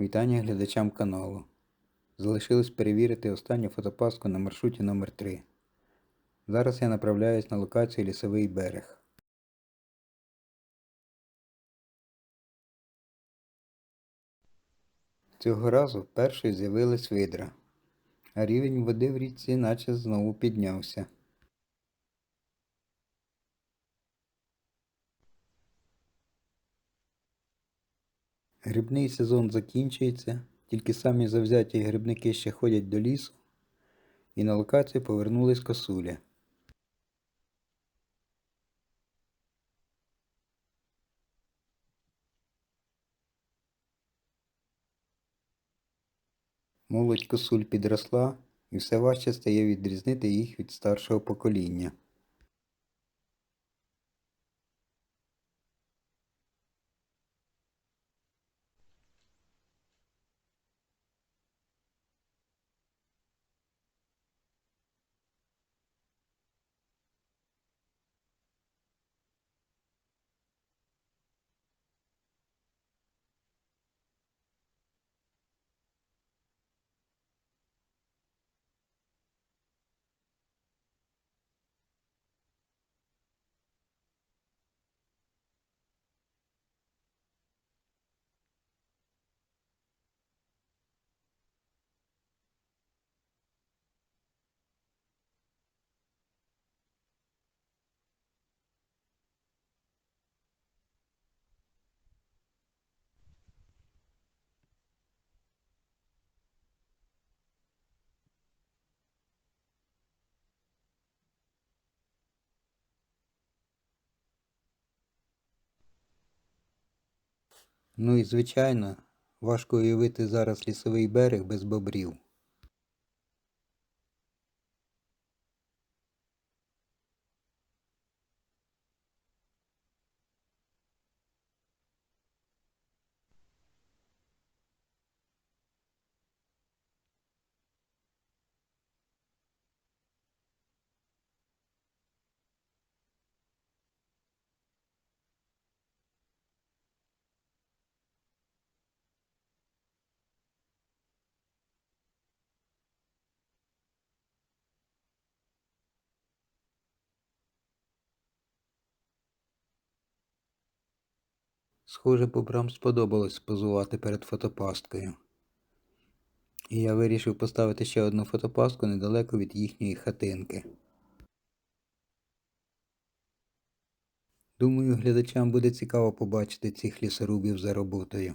Вітання глядачам каналу. Залишилось перевірити останню фотопаску на маршруті номер 3 Зараз я направляюсь на локацію Лісовий берег. Цього разу першою з'явилась видра, а рівень води в річці наче знову піднявся. Грибний сезон закінчується, тільки самі завзяті грибники ще ходять до лісу, і на локацію повернулись косулі. Молодь косуль підросла, і все важче стає відрізнити їх від старшого покоління. Ну і звичайно, важко уявити зараз лісовий берег без бобрів. Схоже, бобрам сподобалось позувати перед фотопасткою. І я вирішив поставити ще одну фотопастку недалеко від їхньої хатинки. Думаю, глядачам буде цікаво побачити цих лісорубів за роботою.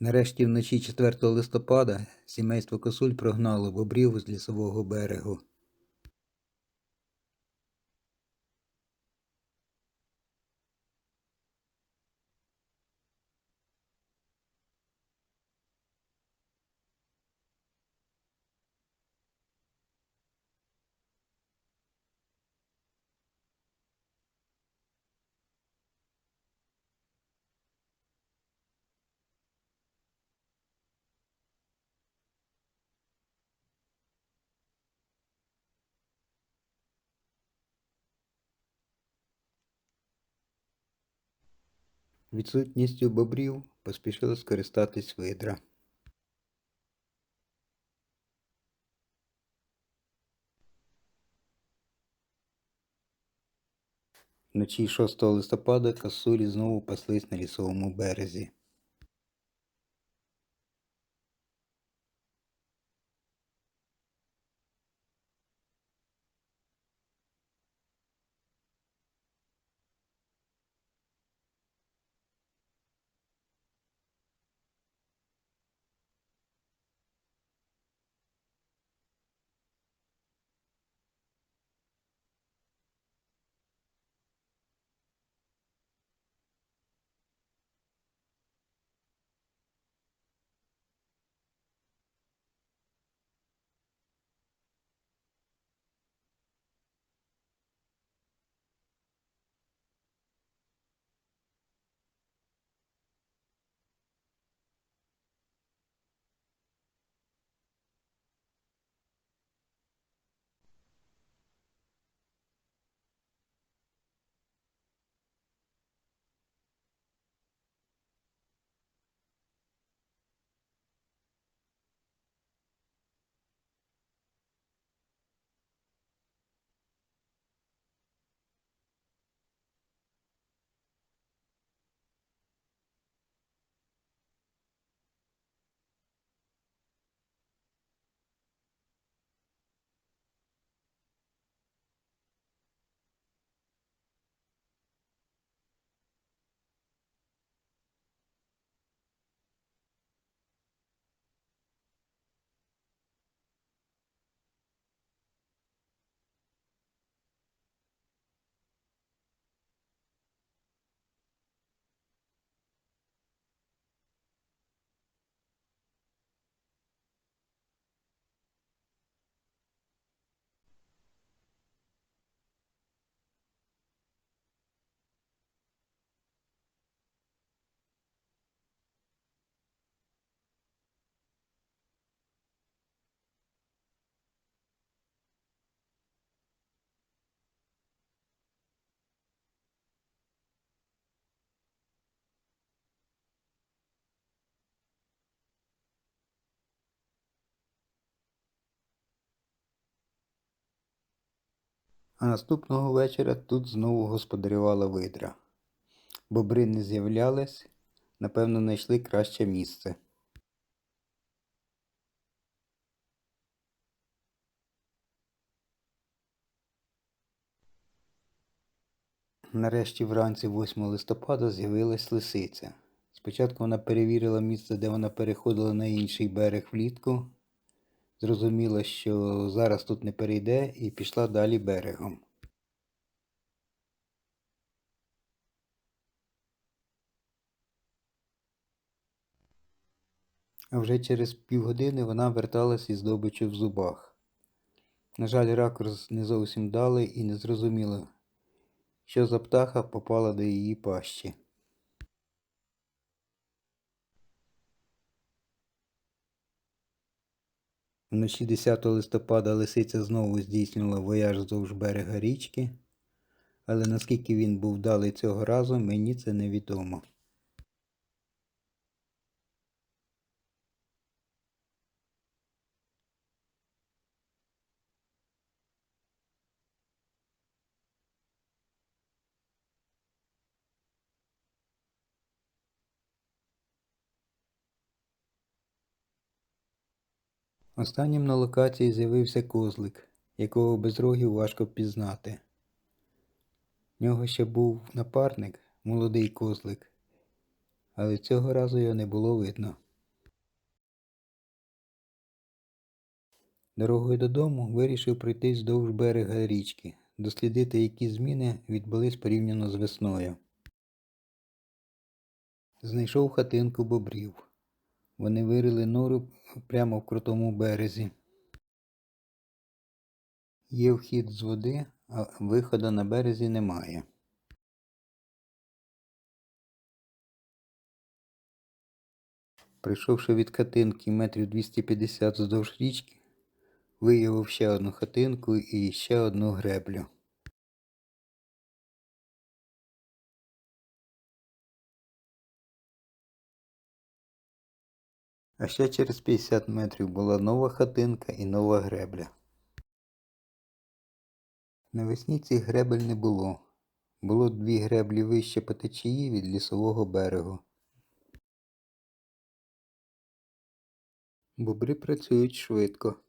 Нарешті вночі 4 листопада сімейство косуль прогнало бобрів з лісового берегу. Відсутністю бобрів поспішила скористатись видра. Вночі 6 листопада косулі знову паслись на лісовому березі. А наступного вечора тут знову господарювала видра. Бобри не з'являлись, напевно, знайшли краще місце. Нарешті вранці 8 листопада з'явилась лисиця. Спочатку вона перевірила місце, де вона переходила на інший берег влітку. Зрозуміла, що зараз тут не перейде, і пішла далі берегом. А вже через півгодини вона верталась із здобичю в зубах. На жаль, ракурс не зовсім далий і не зрозуміло, що за птаха попала до її пащі. Вночі 10 листопада лисиця знову здійснювала вояж вздовж берега річки, але наскільки він був вдалий цього разу, мені це невідомо. Останнім на локації з'явився козлик, якого без рогів важко впізнати. В нього ще був напарник, молодий козлик, але цього разу його не було видно. Дорогою додому вирішив пройти вздовж берега річки, дослідити, які зміни відбулись порівняно з весною. Знайшов хатинку бобрів. Вони вирили нору прямо в крутому березі. Є вхід з води, а виходу на березі немає. Прийшовши від хатинки метрів 250 вздовж річки, виявив ще одну хатинку і ще одну греблю. А ще через 50 метрів була нова хатинка і нова гребля. Навесні цих гребель не було. Було дві греблі вище по течії від лісового берегу. Бобри працюють швидко.